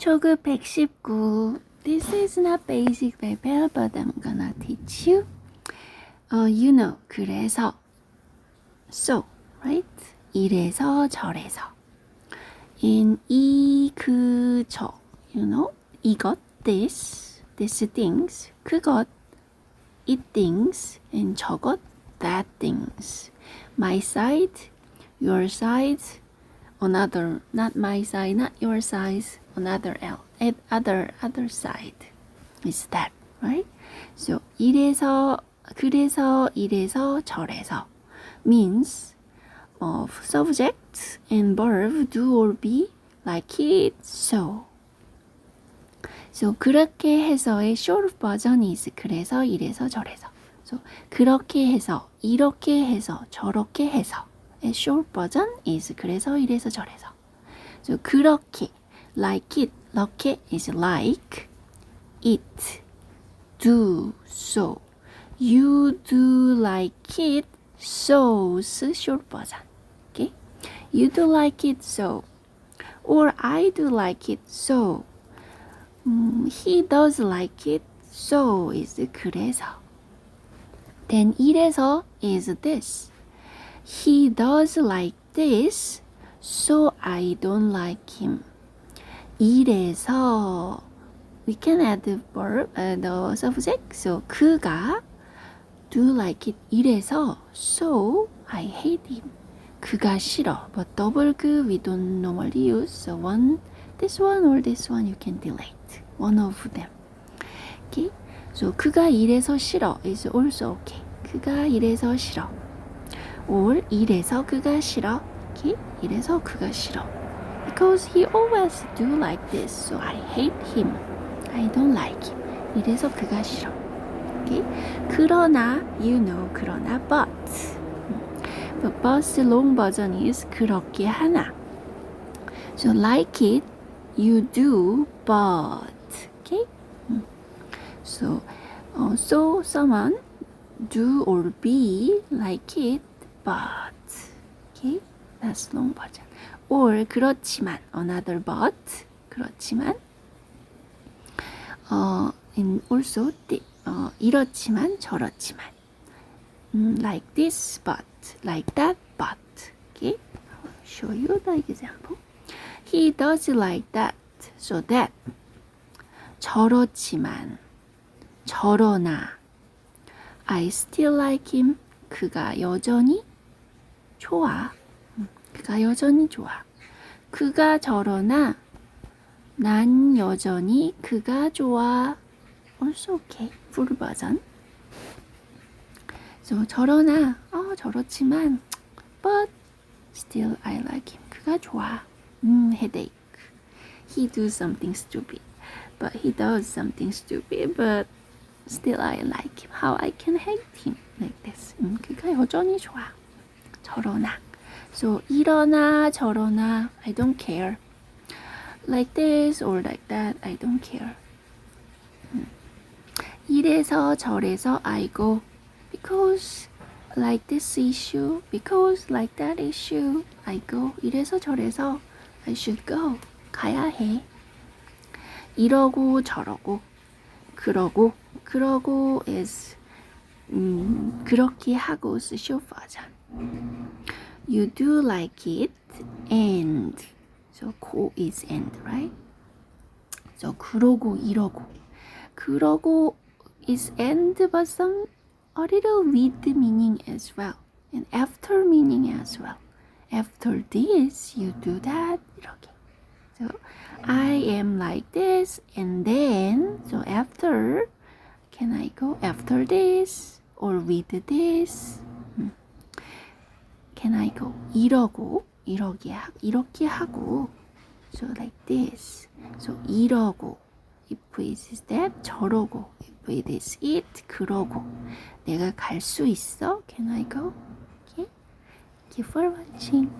초급 119. This is not basic level, but I'm gonna teach you. 어, you know. 그래서. So, right? 이래서 저래서. in 이, 그, 저. You know? 이것, this, this things. 그것, it things. and 저것, that things. My side, your side, another, not my side, not your side, another L, at other, other side. is that, right? So, 이래서, 그래서, 이래서, 저래서 means of subject and verb do or be like it, so. So, 그렇게 해서의 short version is 그래서, 이래서, 저래서. So, 그렇게 해서, 이렇게 해서, 저렇게 해서. 의 short version is 그래서, 이래서, 저래서. So, 그렇게, like it, 이렇게 is like it, do, so. You do like it, so's short version. Okay? You do like it, so. Or I do like it, so. 음, he does like it, so is 그래서. Then 이래서 is this. He does like this, so I don't like him. 이래서 we can add the verb, uh, the subject. So 그가 do like it. 이래서 so I hate him. 그가 싫어. But double 그 we don't normally use. So one, this one or this one you can delete. One of them. Okay. So 그가 이래서 싫어 is also okay. 그가 이래서 싫어. or 이래서 그가 싫어. Okay. 이래서 그가 싫어. Because he always do like this, so I hate him. I don't like him. 이래서 그가 싫어. Okay? 그러나, you know, 그러나, but. But but's long version is 그렇게 하나. So like it, you do, but. Okay? 음. So, uh, so someone do or be like it, but. Okay? That's long version. Or 그렇지만 another but 그렇지만 어 and also 어, 이렇지만 저렇지만 음, like this but like that but okay show you the example he does like that so that 저렇지만 저러나 I still like him 그가 여전히 좋아 그가 여전히 좋아. 그가 저러나 난 여전히 그가 좋아. Also okay. full version. So 저러나 어 저렇지만 but still I like him. 그가 좋아. 음 headache. He do something stupid. But he does something stupid. But still I like him. How I can hate him like this. 음 그가 여전히 좋아. 저러나. So 이러나 저러나 I don't care. Like this or like that I don't care. 음. 이래서 저래서 I go because like this issue because like that issue I go 이래서 저래서 I should go 가야 해. 이러고 저러고 그러고 그러고 is 음, 그렇게 하고 short version. You do like it and so go is and right? So 그러고 이러고 그러고 is and but some a little with meaning as well and after meaning as well. After this you do that 이렇게. So I am like this and then so after can I go after this or with this? Can I go? 이러고 이러게 하, 이렇게 하고 so like this. So 이러고 if it is that 저러고 if it is it 그러고 내가 갈 수 있어? Can I go? Okay. Thank you for watching.